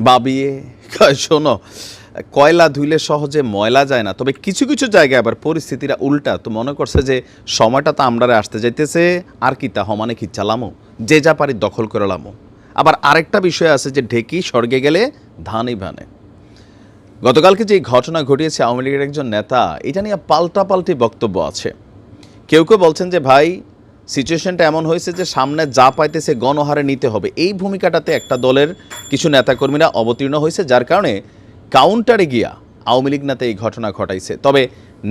বাবিয়ে শোনো, কয়লা ধুইলে সহজে ময়লা যায় না। তবে কিছু কিছু জায়গায় আবার পরিস্থিতিটা উল্টা। তো মনে করছে যে, সময়টা তো আমরারে আসতে যাইতেছে, আর কি তা হমানে কি চালামো? যে যা পারি দখল করে লামো। আবার আরেকটা বিষয় আছে যে, ঢেকি স্বর্গে গেলে ধানই ভানে। গতকালকে যে ঘটনা ঘটিয়েছে আওয়ামী লীগের একজন নেতা, এটা নিয়ে পাল্টাপাল্টি বক্তব্য আছে। কেউ কেউ বলছেন যে, ভাই সিচুয়েশনটা এমন হয়েছে যে সামনে যা পাইতেছে গণহারে নিতে হবে। এই ভূমিকাটাতে একটা দলের কিছু নেতাকর্মীরা অবতীর্ণ হয়েছে, যার কারণে কাউন্টারে গিয়া আওয়ামী লীগ নেতা এই ঘটনা ঘটাইছে। তবে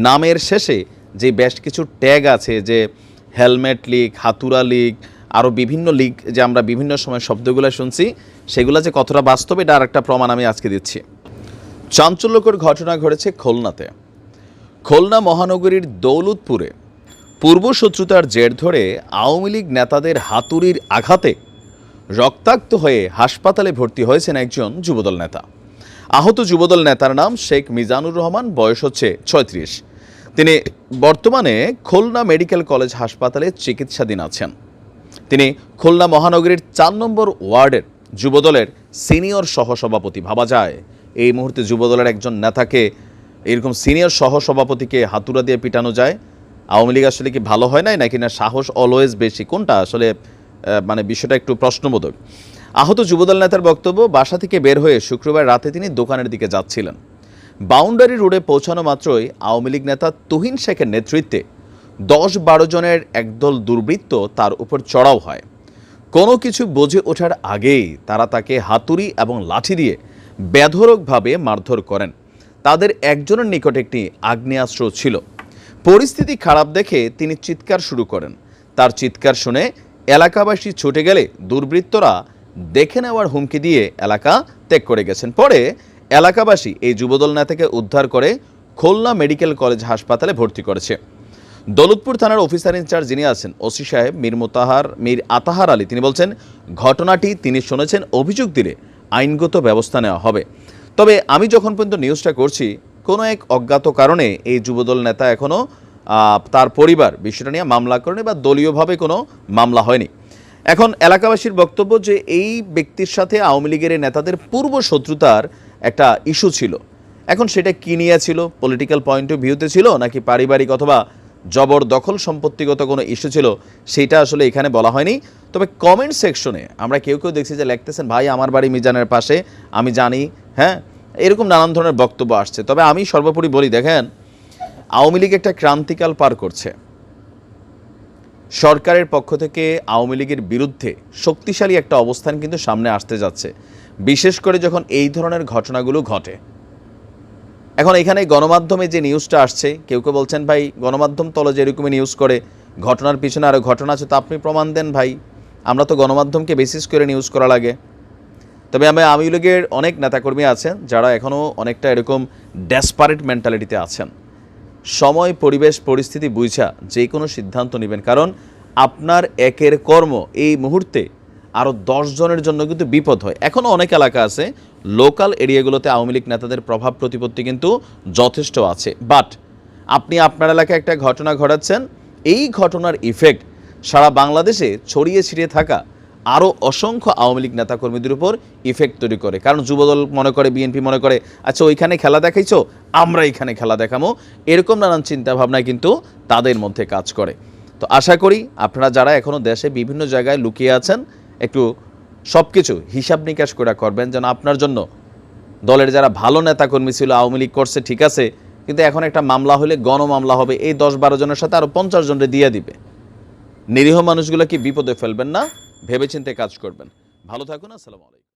নামের শেষে যে বেশ কিছু ট্যাগ আছে, যে হেলমেট লিগ হাতুরা লিগ আরও বিভিন্ন লিগ, যে আমরা বিভিন্ন সময় শব্দগুলো শুনছি, সেগুলো যে কতটা বাস্তব, এটা আর একটা প্রমাণ আমি আজকে দিচ্ছি। চাঞ্চল্যকর ঘটনা ঘটেছে খুলনাতে। খুলনা মহানগরীর দৌলতপুরে পূর্বশত্রুতার জের ধরে আওয়ামী লীগ নেতাদের হাতুড়ির আঘাতে রক্তাক্ত হয়ে হাসপাতালে ভর্তি হয়েছেন একজন যুবদল নেতা। আহত যুবদল নেতার নাম শেখ মিজানুর রহমান, বয়স হচ্ছে ছয়ত্রিশ। তিনি বর্তমানে খুলনা মেডিকেল কলেজ হাসপাতালে চিকিৎসাধীন আছেন। তিনি খুলনা মহানগরীর চার নম্বর ওয়ার্ডের যুবদলের সিনিয়র সহসভাপতি। ভাবা যায়, এই মুহূর্তে যুবদলের একজন নেতাকে এরকম সিনিয়র সহসভাপতিকে হাতুড়া দিয়ে পিটানো যায়। আওয়ামী লীগ আসলে কি ভালো হয় নাই, নাকি না সাহস অলওয়েজ বেশি? কোনটা আসলে মানে বিষয়টা একটু প্রশ্নবোধক। আহত যুবদল নেতার বক্তব্য, বাসা থেকে বের হয়ে শুক্রবার রাতে তিনি দোকানের দিকে যাচ্ছিলেন। বাউন্ডারি রোডে পৌঁছানো মাত্রই আওয়ামী লীগ নেতা তুহিন শেখের নেতৃত্বে দশ বারো জনের একদল দুর্বৃত্ত তার উপর চড়াও হয়। কোনো কিছু বোঝে ওঠার আগেই তারা তাকে হাতুড়ি এবং লাঠি দিয়ে বেধরকভাবে মারধর করেন। তাদের একজনের নিকট একটি আগ্নেয়াস্ত্র ছিল। পরিস্থিতি খারাপ দেখে তিনি চিৎকার শুরু করেন। তার চিৎকার শুনে এলাকাবাসী ছুটে গেলে দুর্বৃত্তরা দেখে নেওয়ার হুমকি দিয়ে এলাকা ত্যাগ করে গেছেন। পরে এলাকাবাসী এই যুবদল নেতাকে উদ্ধার করে খুলনা মেডিকেল কলেজ হাসপাতালে ভর্তি করেছে। দৌলতপুর থানার অফিসার ইনচার্জ যিনি আছেন, ওসি সাহেব মীর মোতাহার, মীর আতাহার আলী, তিনি বলছেন, ঘটনাটি তিনি শুনেছেন, অভিযোগ দিলে আইনগত ব্যবস্থা নেওয়া হবে। তবে আমি যখন পর্যন্ত নিউজটা করছি কোনো এক অজ্ঞাত কারণে এই যুবদল নেতা এখনও তার পরিবার বিষয়টা নিয়ে মামলা করেনি বা দলীয়ভাবে কোনো মামলা হয়নি। এখন এলাকাবাসীর বক্তব্য যে এই ব্যক্তির সাথে আওয়ামী লীগের নেতাদের পূর্ব শত্রুতার একটা ইস্যু ছিল। এখন সেটা কি নিয়ে ছিল? পলিটিক্যাল পয়েন্ট অফ ভিউতে ছিল নাকি পারিবারিক অথবা জবরদখল সম্পত্তিগত কোনো ইস্যু ছিল? সেটা আসলে এখানে বলা হয়নি। তবে কমেন্ট সেকশনে আমরা কেউ কেউ দেখছি যে লিখতেছেন, ভাই, আমার বাড়ি মিজানের পাশে, আমি জানি হ্যাঁ? এরকম নানান ধরনের বক্তব্য আসছে। তবে আমি সর্বোপরি বলি, দেখেন, আওয়ামী লীগ একটা ক্রান্তিকাল পার করছে। সরকারের পক্ষ থেকে আওয়ামী লীগের বিরুদ্ধে শক্তিশালী একটা অবস্থান কিন্তু সামনে আসতে যাচ্ছে। বিশেষ করে যখন এই ধরনের ঘটনাগুলো ঘটে। এখন এখানে গণমাধ্যমে যে নিউজটা আসছে, কেউ কেউ বলছেন, ভাই, গণমাধ্যম তলে যে এরকমই নিউজ করে, ঘটনার পিছনে আরও ঘটনা আছে, তা আপনি প্রমাণ দেন ভাই। আমরা তো গণমাধ্যমকে বেসিস করে নিউজ করা লাগে। তবে আমি আওয়ামী লীগের অনেক নেতাকর্মী আছেন যারা এখনও অনেকটা এরকম ডেসপারেট মেন্টালিটিতে আছেন। সময়, পরিবেশ, পরিস্থিতি বুঝা যে কোনো সিদ্ধান্ত নেবেন। কারণ আপনার একের কর্ম এই মুহূর্তে আরও জনের জন্য কিন্তু বিপদ হয়। এখনও অনেক এলাকা আছে লোকাল এরিয়াগুলোতে আওয়ামী লীগ নেতাদের প্রভাব প্রতিপত্তি কিন্তু যথেষ্ট আছে। বাট আপনি আপনার এলাকায় একটা ঘটনা ঘটাচ্ছেন, এই ঘটনার ইফেক্ট সারা বাংলাদেশে ছড়িয়ে ছিটিয়ে থাকা আরও অসংখ্য আওয়ামী লীগ নেতাকর্মীদের উপর ইফেক্ট তৈরি করে। কারণ যুবদল মনে করে, বিএনপি মনে করে আচ্ছা ওইখানে খেলা দেখাইছো, আমরা এখানে খেলা দেখামো। এরকম নানান চিন্তাভাবনায় কিন্তু তাদের মধ্যে কাজ করে। তো আশা করি আপনারা যারা এখনও দেশে বিভিন্ন জায়গায় লুকিয়ে আছেন, একটু সব কিছু হিসাব নিকাশ করে করবেন যেন আপনার জন্য দলের যারা ভালো নেতাকর্মী ছিল, আওয়ামী লীগ করছে, ঠিক আছে, কিন্তু এখন একটা মামলা হলে গণ মামলা হবে, এই দশ বারো জনের সাথে আরও পঞ্চাশ জনরে দিয়ে দিবে। নিরীহ মানুষগুলো কি বিপদে ফেলবেন না? ভেবেচিন্তে কাজ করবেন। ভালো থাকুন আসসালামু আলাইকুম।